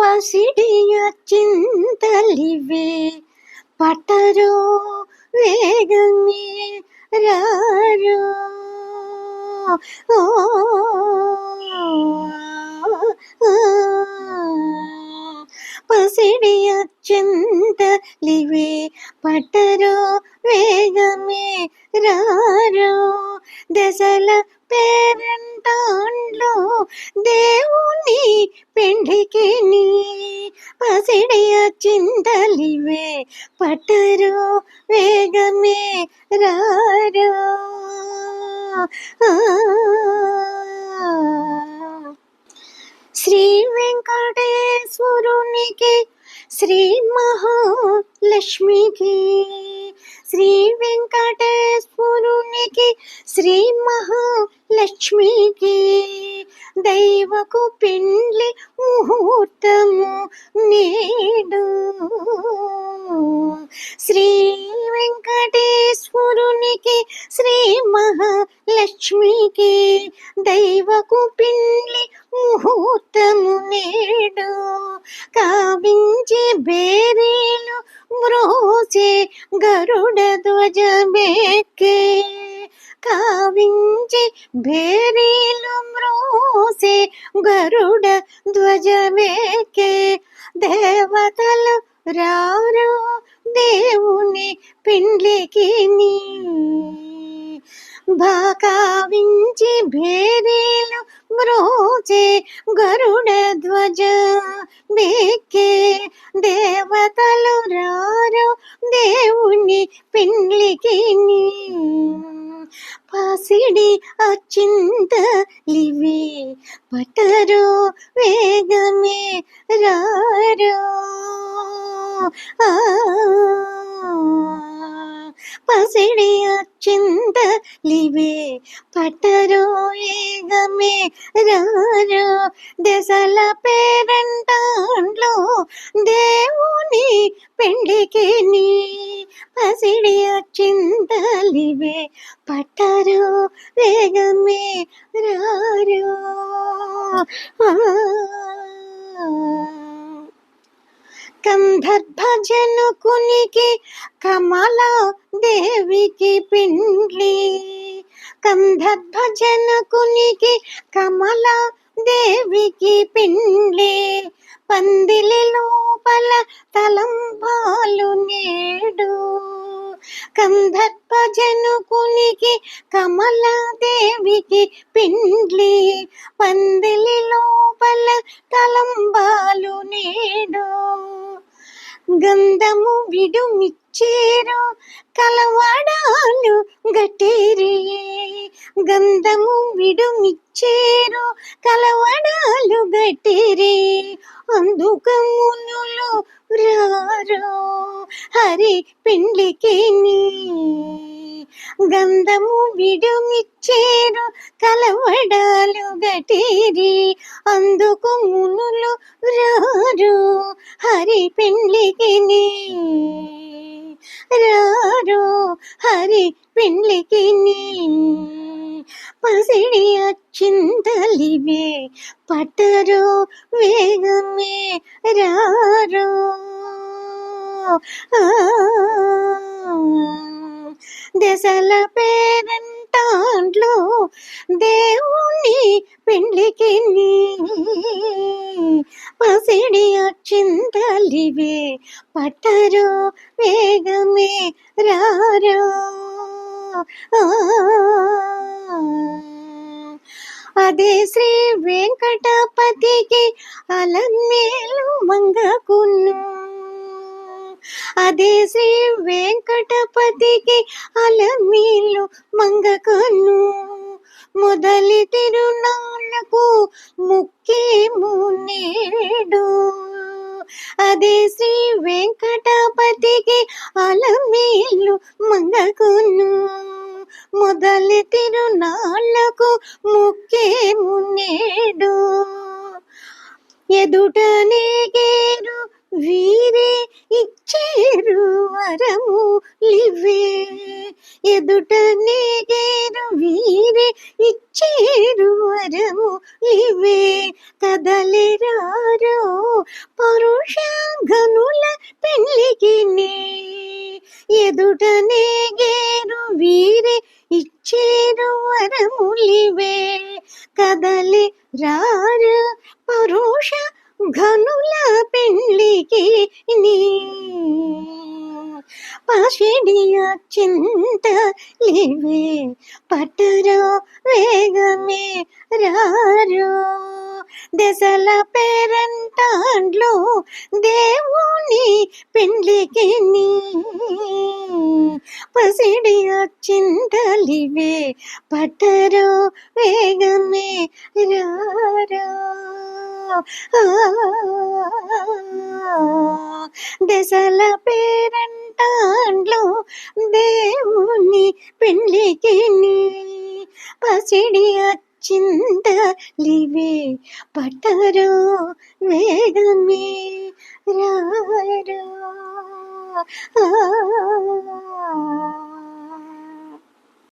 పసిడియ చింతలివే పట్టరో వేగమే రారో ఓ, ఆ, పసిడియ చింతలివే పట్టరో వేగమే రారో దశల పేరంటాండ్లు దేవుని పెండికి నీ పసిడియ చింతలివే పట్టరో వేగమే రారు ఆ. శ్రీ వెంకటేశ్వరునికి శ్రీ మహా లక్ష్మికి శ్రీ వెంకటేశ్వరునికి శ్రీ మహాలక్ష్మికి దైవకు పెండ్లి ముహూర్తము నేడు. శ్రీ వెంకటేశ్వరునికి శ్రీ మహాలక్ష్మికి దైవకు పిండ్లి ముహూర్తము నేడు. కావించి బేరీలు మ్రోసే గరుడ ధ్వజమేకే కావించి భేరీలు మ్రోసే గరుడ ధ్వజమేకే దేవతలు రారు దేవుని పిండ్లికి నీ. భాకావించి భేరీలు మ్రోచే గరుడ ధ్వజ బేకే దేవతలు రారు దేవుని పిండ్లికి నీ. అచింత లివి పటరు వేగమే రారు. ఆ, పసిడి అచింతలివే పటరో వేగమే రారో దశల పేరంటాండ్లో దేవుని పెండికి నీ పసిడి అచింతలివే పట్టరు వేగమే రారు ఆ. జనుకునికి కమల దేవికి పిండ్లి. కందర్భజనుకునికి కమల దేవికి పిండ్లి. పందిలి లోపల తలంబాలు నేడు. కందర్పజనుకునికి కమలాదేవికి పిండ్లి. పందిలి లోపల తలంబాలు నేడు. గంధము విడుమిచ్చేరు కలవడాలు గటేరియే. గంధము విడుమిచ్చేరు కలవడాలు గటేరే అందుకమునులు రారో హరి పిండికి నీ గంధము విడుమిచ్చేరు కలవడాలు గటేరి. అందుకు మునులు రారు హరి పెండ్లికి రారు హరి పెండ్లికి పసిడి అచ్చింతలివే పట్టరు వేగమే రారు. ఆ, దశల పేరంటాండ్లో దేవుని పెండ్లికి పసిడి అక్షింతలివే పట్టరు వేగమే రారో. అదే శ్రీ వెంకటపతికి అలమేలు మంగకును అదే శ్రీ వెంకటపతికి అలమీలు మంగకను. మొదలి తిరునాళ్ళకు ముఖ్యము నేడు అదే శ్రీ వెంకటపతికి అలమీలు మంగకును. మొదలి తిరునాళ్ళకు ముఖ్యము నేడు ఎదుటనే గేరు వీరే ఇచ్చేరు లివే. ఎదుట నేగేరు వీరే ఇచ్చేరు వరము లివే. కదలిరారో పరుష గనుల పెళ్ళికి నీ ఎదుటనే గేరు వీరే ఇచ్చేరు వరములివే కదలి రారు పరుష ఘనుల పెళ్ళికి నీ పాషిడియ చింత లివే పట్టరో వేగమే రారో దశల పేరంటాండ్లో దేవుని పెండ్లికి నీ పసిడియ చింతలివే పట్టరో వేగమే రారో ఆ, దశల పేరంటాండ్లో పెళ్ళికి నీ పసిడి అచ్చిందలివే పట్టరో వేగమే రారో ఆ